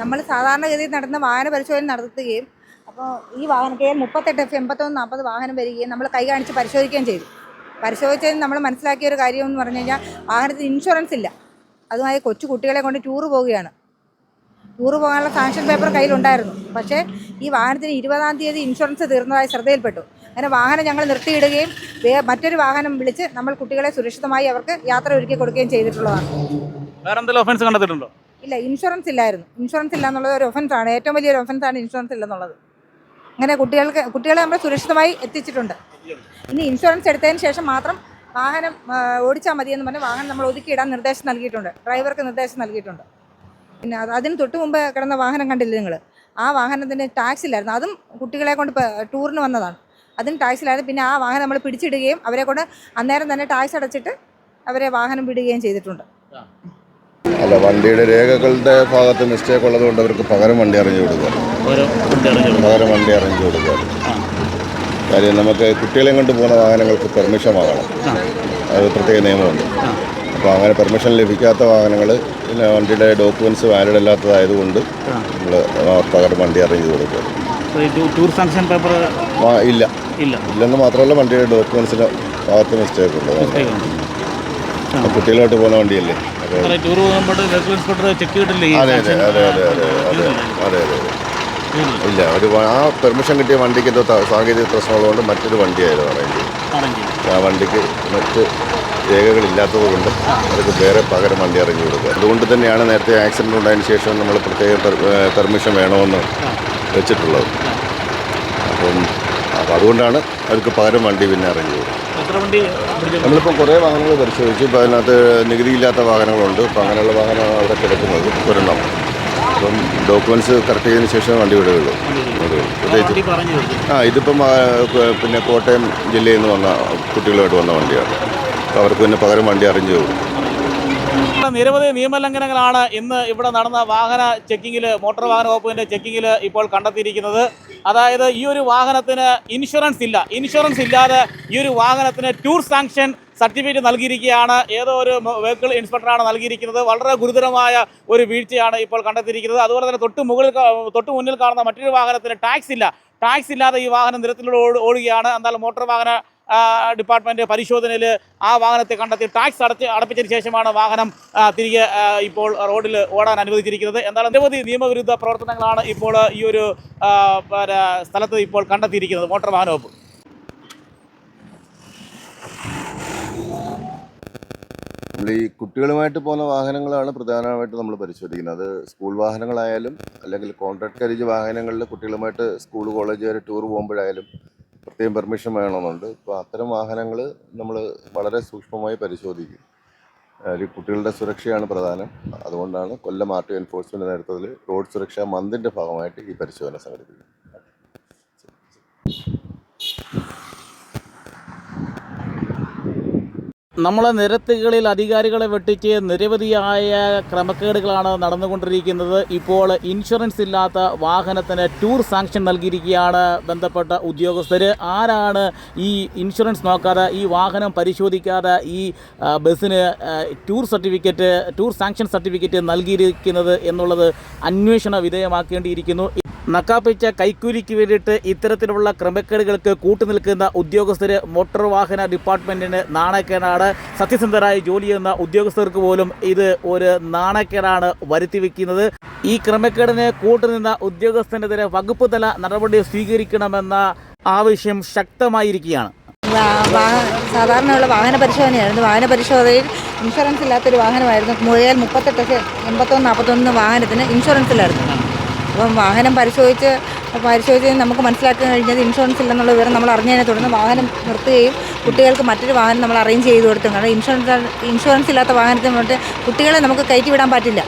നമ്മൾ സാധാരണഗതിയിൽ നടന്ന വാഹന പരിശോധന നടത്തുകയും അപ്പോൾ ഈ വാഹനത്തെ മുപ്പത്തെട്ട് എഫ് എൺപത്തൊന്ന് നാൽപ്പത് വാഹനം വരികയും നമ്മൾ കൈ കാണിച്ച് പരിശോധിക്കുകയും ചെയ്തു. പരിശോധിച്ചതിന് നമ്മൾ മനസ്സിലാക്കിയ ഒരു കാര്യം എന്ന് പറഞ്ഞു കഴിഞ്ഞാൽ വാഹനത്തിന് ഇൻഷുറൻസ് ഇല്ല. അതുമായി കൊച്ചു കുട്ടികളെ കൊണ്ട് ടൂർ പോവുകയാണ്. ടൂറ് പോകാനുള്ള സാങ്ഷൻ പേപ്പർ കയ്യിലുണ്ടായിരുന്നു. പക്ഷേ ഈ വാഹനത്തിന് ഇരുപതാം തീയതി ഇൻഷുറൻസ് തീർന്നതായി ശ്രദ്ധയിൽപ്പെട്ടു. അങ്ങനെ വാഹനം ഞങ്ങൾ നിർത്തിയിടുകയും മറ്റൊരു വാഹനം വിളിച്ച് നമ്മൾ കുട്ടികളെ സുരക്ഷിതമായി അവർക്ക് യാത്ര ഒരുക്കി കൊടുക്കുകയും ചെയ്തിട്ടുള്ളതാണ്. വേറെ എന്തെങ്കിലും ഒഫൻസ് കണ്ടെത്തിയിട്ടുണ്ടോ? ഇല്ല ഇൻഷുറൻസ് ഇല്ലായിരുന്നു. ഇൻഷുറൻസ് ഇല്ല എന്നുള്ളത് ഒരു ഒഫൻസാണ് ഏറ്റവും വലിയൊരു ഒഫൻസാണ് ഇൻഷുറൻസ് ഇല്ലെന്നുള്ളത്. അങ്ങനെ കുട്ടികൾക്ക് കുട്ടികളെ നമ്മൾ സുരക്ഷിതമായി എത്തിച്ചിട്ടുണ്ട്. ഇനി ഇൻഷുറൻസ് എടുത്തതിന് ശേഷം മാത്രം വാഹനം ഓടിച്ചാൽ മതിയെന്ന് പറഞ്ഞ് വാഹനം നമ്മൾ ഒതുക്കിയിടാൻ നിർദ്ദേശം നൽകിയിട്ടുണ്ട്. ഡ്രൈവർക്ക് നിർദ്ദേശം നൽകിയിട്ടുണ്ട്. പിന്നെ അത് അതിന് തൊട്ട് മുമ്പ് കിടന്ന വാഹനം കണ്ടില്ലേ നിങ്ങൾ ആ വാഹനത്തിന് ടാക്സ് ഇല്ലായിരുന്നു. അതും കുട്ടികളെ കൊണ്ട് ടൂറിന് വന്നതാണ്. അതിന് ടാക്സ് ഇല്ലായിരുന്നു. പിന്നെ ആ വാഹനം നമ്മൾ പിടിച്ചിടുകയും അവരെ കൊണ്ട് അന്നേരം തന്നെ ടാക്സ് അടച്ചിട്ട് അവരെ വാഹനം വിടുകയും ചെയ്തിട്ടുണ്ട്. അല്ല വണ്ടിയുടെ രേഖകളുടെ ഭാഗത്ത് മിസ്റ്റേക്ക് ഉള്ളതുകൊണ്ട് അവർക്ക് പകരം വണ്ടി അറേഞ്ച് കൊടുക്കുക. പകരം വണ്ടി അറേഞ്ച് കൊടുക്കുക. കാര്യം നമുക്ക് കുട്ടികളെയും കൊണ്ട് പോകുന്ന വാഹനങ്ങൾക്ക് പെർമിഷൻ വാങ്ങണം. അത് പ്രത്യേക നിയമമുണ്ട്. അപ്പോൾ അങ്ങനെ പെർമിഷൻ ലഭിക്കാത്ത വാഹനങ്ങൾ പിന്നെ വണ്ടിയുടെ ഡോക്യുമെന്റ്സ് വാലിഡ് അല്ലാത്തതായതുകൊണ്ട് നമ്മൾ പകരം വണ്ടി അറേഞ്ച് കൊടുക്കുക. ടൂർ സാങ്ഷൻ പേപ്പർ ഇല്ല. ഇല്ല. ഇല്ലെന്ന് മാത്രമല്ല വണ്ടിയുടെ ഡോക്യുമെന്റ്സിന് ഭാഗത്ത് മിസ്റ്റേക്ക് ഉള്ളത് ഉണ്ട്. കുട്ടികളായിട്ട് പോകുന്ന വണ്ടിയല്ലേ? അതെ ടൂർ പോകുമ്പോൾ ചെക്ക് അതെ അതെ അതെ അതെ അതെ അതെ അതെ അതെ ഇല്ല. ഒരു ആ പെർമിഷൻ കിട്ടിയ വണ്ടിക്ക് എന്തോ സാങ്കേതിക പ്രശ്നമുള്ളതുകൊണ്ട് മറ്റൊരു വണ്ടിയായിരുന്നു അറേഞ്ച് ആ വണ്ടിക്ക് മറ്റ് രേഖകളില്ലാത്തത് കൊണ്ട് അവർക്ക് വേറെ പകരം വണ്ടി ഇറങ്ങി കൊടുക്കുക. അതുകൊണ്ട് തന്നെയാണ് നേരത്തെ ആക്സിഡന്റ് ഉണ്ടായതിന് ശേഷം നമ്മൾ പ്രത്യേക പെർമിഷൻ വേണമെന്ന് വെച്ചിട്ടുള്ളത്. അപ്പം അപ്പം അതുകൊണ്ടാണ് അവർക്ക് പകരം വണ്ടി പിന്നെ ഇറങ്ങി കൊടുക്കുക നമ്മളിപ്പോൾ കുറേ വാഹനങ്ങൾ പരിശോധിച്ചു. ഇപ്പോൾ അതിനകത്ത് നികുതിയില്ലാത്ത വാഹനങ്ങളുണ്ട്. അപ്പോൾ അങ്ങനെയുള്ള വാഹനം അവിടെ കിടക്കുന്നത്. ഒരെണ്ണം. അപ്പം ഡോക്യുമെന്റ്സ് കറക്റ്റ് ചെയ്തതിന് ശേഷം വണ്ടി വിടുകയുള്ളൂ. പ്രത്യേകിച്ച് ആ ഇതിപ്പം പിന്നെ കോട്ടയം ജില്ലയിൽ നിന്ന് വന്ന കുട്ടികളുമായിട്ട് വന്ന വണ്ടിയാണ്. അവർക്ക് പിന്നെ പകരം വണ്ടി അറേഞ്ച് ചെയ്തു നിരവധി നിയമലംഘനങ്ങളാണ് ഇന്ന് ഇവിടെ നടന്ന വാഹന ചെക്കിങ്ങിൽ മോട്ടോർ വാഹന വകുപ്പിന്റെ ചെക്കിങ്ങിൽ ഇപ്പോൾ കണ്ടെത്തിയിരിക്കുന്നത്. അതായത് ഈ ഒരു വാഹനത്തിന് ഇൻഷുറൻസ് ഇല്ല. ഇൻഷുറൻസ് ഇല്ലാതെ ഈ ഒരു വാഹനത്തിന് ടൂർ സാങ്ഷൻ സർട്ടിഫിക്കറ്റ് നൽകിയിരിക്കുകയാണ്. ഏതോ ഒരു വെഹിക്കിൾ ഇൻസ്പെക്ടറാണ് നൽകിയിരിക്കുന്നത്. വളരെ ഗുരുതരമായ ഒരു വീഴ്ചയാണ് ഇപ്പോൾ കണ്ടെത്തിയിരിക്കുന്നത്. അതുപോലെ തന്നെ തൊട്ട് മുകളിൽ തൊട്ട് മുന്നിൽ കാണുന്ന മറ്റൊരു വാഹനത്തിന് ടാക്സ് ഇല്ല. ടാക്സ് ഇല്ലാതെ ഈ വാഹനം നിരത്തിലൂടെ ഓടുകയാണ്. എന്നാൽ മോട്ടോർ വാഹന ആ, ഡിപ്പാർട്ട്മെന്റ് പരിശോധനയിൽ ആ വാഹനത്തെ കണ്ടെത്തി ടാക്സ് അടച്ച് അടപ്പിച്ചതിന് ശേഷമാണ് വാഹനം തിരികെ ഇപ്പോൾ റോഡിൽ ഓടാൻ അനുവദിച്ചിരിക്കുന്നത്. എന്നാൽ നിരവധി നിയമവിരുദ്ധ പ്രവർത്തനങ്ങളാണ് ഇപ്പോൾ ഈ ഒരു സ്ഥലത്ത് ഇപ്പോൾ കണ്ടെത്തിയിരിക്കുന്നത് മോട്ടോർ വാഹന വകുപ്പ്. ഈ കുട്ടികളുമായിട്ട് പോകുന്ന വാഹനങ്ങളാണ് പ്രധാനമായിട്ട് നമ്മൾ പരിശോധിക്കുന്നത്. അത് സ്കൂൾ വാഹനങ്ങളായാലും അല്ലെങ്കിൽ കോൺട്രാക്ട് കരിജ് വാഹനങ്ങളിൽ കുട്ടികളുമായിട്ട് സ്കൂൾ കോളേജ് വരെ ടൂർ പോകുമ്പോഴായാലും പ്രത്യേകം പെർമിഷൻ വേണമെന്നുണ്ട്. ഇപ്പോൾ അത്തരം വാഹനങ്ങൾ നമ്മൾ വളരെ സൂക്ഷ്മമായി പരിശോധിക്കും. അതിൽ കുട്ടികളുടെ സുരക്ഷയാണ് പ്രധാനം. അതുകൊണ്ടാണ് കൊല്ലം ആർ ടി നേതൃത്വത്തിൽ റോഡ് സുരക്ഷാ മന്തിന്റെ ഭാഗമായിട്ട് ഈ പരിശോധന സംഘടിപ്പിക്കുന്നത്. നമ്മളെ നിരത്തുകളിൽ അധികാരികളെ വെട്ടിച്ച് നിരവധിയായ ക്രമക്കേടുകളാണ് നടന്നുകൊണ്ടിരിക്കുന്നത്. ഇപ്പോൾ ഇൻഷുറൻസ് ഇല്ലാത്ത വാഹനത്തിന് ടൂർ സാങ്ഷൻ നൽകിയിരിക്കുകയാണ് ബന്ധപ്പെട്ട ഉദ്യോഗസ്ഥർ ആരാണ് ഈ ഇൻഷുറൻസ് നോക്കാതെ ഈ വാഹനം പരിശോധിക്കാതെ ഈ ബസ്സിന് tour certificate tour sanction certificate നൽകിയിരിക്കുന്നത് എന്നുള്ളത് അന്വേഷണ വിധേയമാക്കേണ്ടിയിരിക്കുന്നു. നക്കാപ്പിച്ച കൈക്കൂലിക്ക് വേണ്ടിയിട്ട് ഇത്തരത്തിലുള്ള ക്രമക്കേടുകൾക്ക് കൂട്ടുനിൽക്കുന്ന ഉദ്യോഗസ്ഥർ മോട്ടോർ വാഹന ഡിപ്പാർട്ട്മെന്റിന് നാണക്കേടാണ്. സത്യസന്ധരായി ജോലി ചെയ്യുന്ന ഉദ്യോഗസ്ഥർക്ക് പോലും ഇത് ഒരു നാണക്കേടാണ് വരുത്തി വയ്ക്കുന്നത് ഈ ക്രമക്കേടിന് കൂട്ടുനിന്ന ഉദ്യോഗസ്ഥനെതിരെ വകുപ്പ് തല നടപടി സ്വീകരിക്കണമെന്ന ആവശ്യം ശക്തമായിരിക്കുകയാണ്. സാധാരണയുള്ള വാഹന പരിശോധനയായിരുന്നു. വാഹന പരിശോധനയിൽ ഇൻഷുറൻസ് ഇല്ലാത്തൊരു വാഹനമായിരുന്നു. മുഴയാൽ മുപ്പത്തെട്ട് എൺപത്തൊന്ന് നാൽപ്പത്തൊന്ന് വാഹനത്തിന് ഇൻഷുറൻസ് ഇല്ലായിരുന്നു. അപ്പം വാഹനം പരിശോധിച്ച് പരിശോധിച്ച് നമുക്ക് മനസ്സിലാക്കാൻ കഴിഞ്ഞത് ഇൻഷുറൻസ് ഇല്ലെന്നുള്ള വിവരം നമ്മൾ അറിഞ്ഞതിനെ തുടർന്ന് വാഹനം നിർത്തുകയും കുട്ടികൾക്ക് മറ്റൊരു വാഹനം നമ്മൾ അറേഞ്ച് ചെയ്ത് കൊടുത്തു. കാരണം ഇൻഷുറൻസ് ഇൻഷുറൻസ് ഇല്ലാത്ത വാഹനത്തിന് വേണ്ടി കുട്ടികളെ നമുക്ക് കയറ്റി വിടാൻ പറ്റില്ല.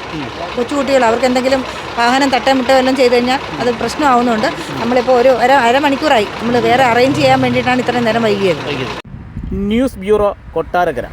കൊച്ചുകുട്ടികൾ അവർക്ക് എന്തെങ്കിലും വാഹനം തട്ടമിട്ടോ എല്ലാം ചെയ്ത് കഴിഞ്ഞാൽ അത് പ്രശ്നമാവുന്നുണ്ട് നമ്മളിപ്പോൾ ഒരു അര അരമണിക്കൂറായി. നമ്മൾ വേറെ അറേഞ്ച് ചെയ്യാൻ വേണ്ടിയിട്ടാണ് ഇത്രയും നേരം വൈകിയത്. News bureau Kottarakkara.